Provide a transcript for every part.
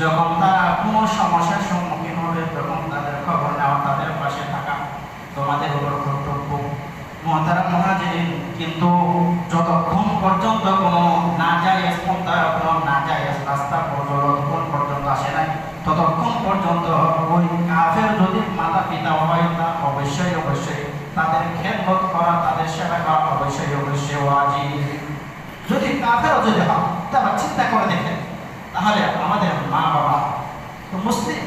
যখন তারা কোনো সমস্যার সম্মুখীন হবে, তখন তাদের খবর নেওয়া তাদের পাশে থাকা তোমাদের উপর কর্তব্য। মহাতারা মহাজিরিন কিন্তু যতক্ষণ পর্যন্ত কোনো না যায় পন্থা কোনো না যায় রাস্তা যতক্ষণ পর্যন্ত আসে নাই, ততক্ষণ পর্যন্ত ওই কাফের যদি মাতা পিতা হয়, তা অবশ্যই অবশ্যই তাদের খেদমত করা, তাদের সেবা করা অবশ্যই অবশ্যই ওয়াজিব। যদি কাফেরও যদি হয় তাহলে চিন্তা করে দেখেন। তাহলে আমাদের মা বাবা তো মুসলিম।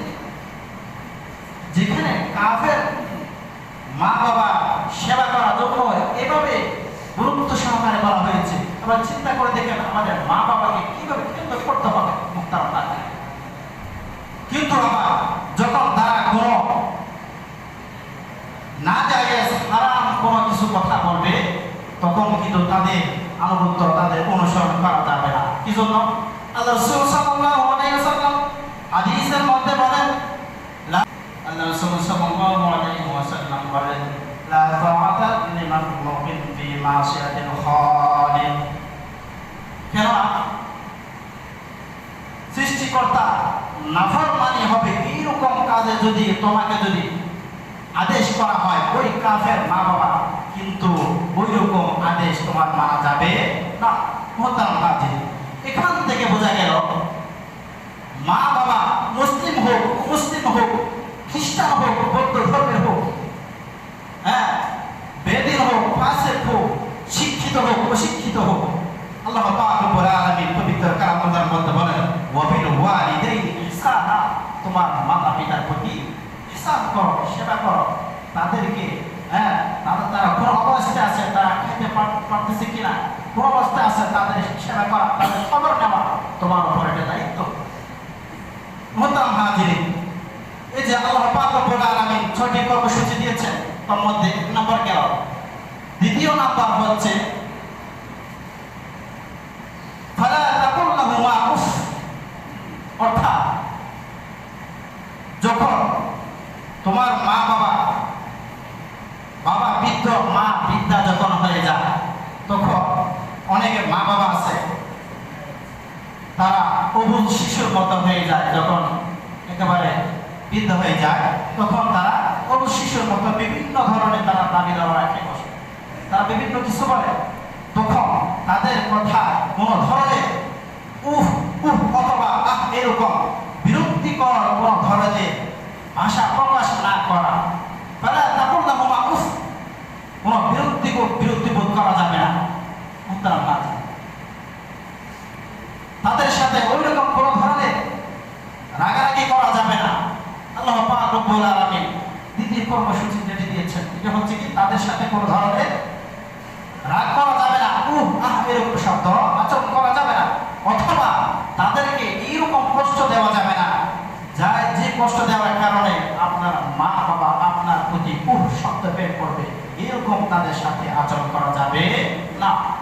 যেখানে কাফের মা বাবা সেবা করার জন্য এভাবে গুরুত্ব সহকারে বলা হয়েছে এবার চিন্তা করে দেখেন আমাদের মা বাবাকে কীভাবে কেন্দ্র করতে হবে মুক্তার কিন্তু আবার যখন তারা কোনো না যায় হারাম কোনো কিছু কথা বলবে, তখন কিন্তু তাদের আনুগত্য, তাদের অনুসরণ করা যাবে না। কি জন্য? আল্লাহ রাসূল সাল্লাল্লাহু হবে এইরকম কাজে যদি তোমাকে যদি আদেশ করা হয়, ওই কাফের মা বাবা কিন্তু ওই রকম আদেশ তোমার মানা যাবে না। মোহতারাম কাজে। এখান থেকে বোঝা গেল, মা বাবা মুসলিম হোক মুসলিম হোক, খ্রিস্টান হোক, বৌদ্ধ ধর্মের হোক হ্যাঁ বেদিন হোক হোক, শিক্ষিত হোক, অশিক্ষিত হোক, আল্লাহ পবিত্র মধ্যে বলেন তোমার মাতা পিতার প্রতি ইহসান করো, সেবা করো। তাদেরকে হ্যাঁ তারা কোন অবস্থায় আছে, তারা খেতে পার- পারতেছে কিনা? কোন অবস্থায় আছে, তাদের সেবা করা, তাদের খবর নেওয়া, তোমার উপর দায়িত্ব। হাজিরিন এই যে আল্লাহ ছয়টি কর্মসূচি তার মধ্যে এক নম্বর গেল। দ্বিতীয় নাম্বার হচ্ছে অর্থাৎ, যখন তোমার মা বাবা বৃদ্ধ মা বৃদ্ধা যখন হয়ে যায় তখন অনেকে মা বাবা আছে তারা অবুধ শিশুর মতো হয়ে যায়, যখন একেবারে বৃদ্ধ হয়ে যায়, তখন তারা শিশুর মতো বিভিন্ন ধরনের তারা দাবি দাওয়া রাখে বসে। তারা বিভিন্ন কিছু বলে। তখন তাদের কথা কোনো ধরনের উহ উহ অথবা আহ এরকম বিরক্তিকর কোনো ধরনের ভাষা প্রকাশ না করা তাহলে তখন না মামা উফ কোনো বিরক্তি বিরক্তিবোধ করা যাবে না মুক্তারাম কাজ তাদের সাথে ওই রকম কোনো ধরনের রাগারাগি করা যাবে না আল্লাহ পাক রব্বুল দ্বিতীয় কর্মসূচি যেটি দিয়েছেন। এটা হচ্ছে কি? তাদের সাথে কোনো ধরনের রাগ করা যাবে না। উহ, আহ, এরকম শব্দ আচরণ করা যাবে না। অথবা তাদেরকে এইরকম কষ্ট দেওয়া যাবে না। যা যে কষ্ট দেওয়ার কারণে আপনার মা বাবা আপনার প্রতি উহ, শব্দ বের করবে। এরকম তাদের সাথে আচরণ করা যাবে না।